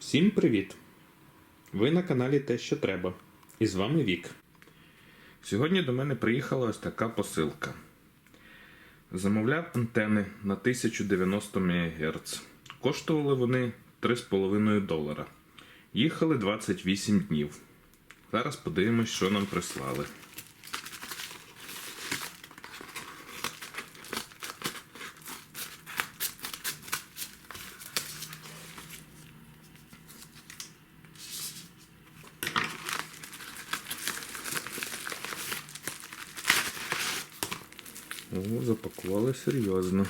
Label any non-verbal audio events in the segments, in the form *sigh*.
Всім привіт! Ви на каналі Те, що треба. І з вами Вік. Сьогодні до мене приїхала ось така посилка. Замовляв антени на 1090 МГц. Коштували вони 3,5 долара. Їхали 28 днів. Зараз подивимось, що нам прислали. О, запакували серйозно.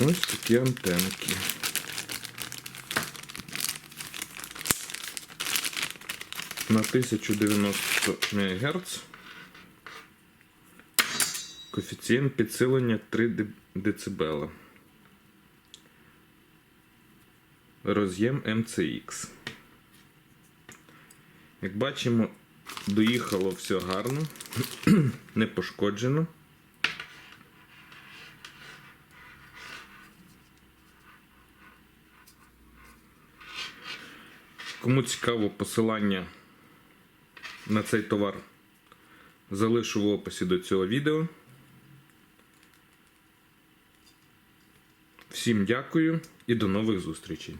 Ось такі антенки. На 1090 МГц. Коефіцієнт підсилення 3 дБ. Роз'єм MCX. Як бачимо, доїхало все гарно, *clears throat* не пошкоджено. Кому цікаво посилання на цей товар залишу в описі до цього відео. Всім дякую і до нових зустрічей!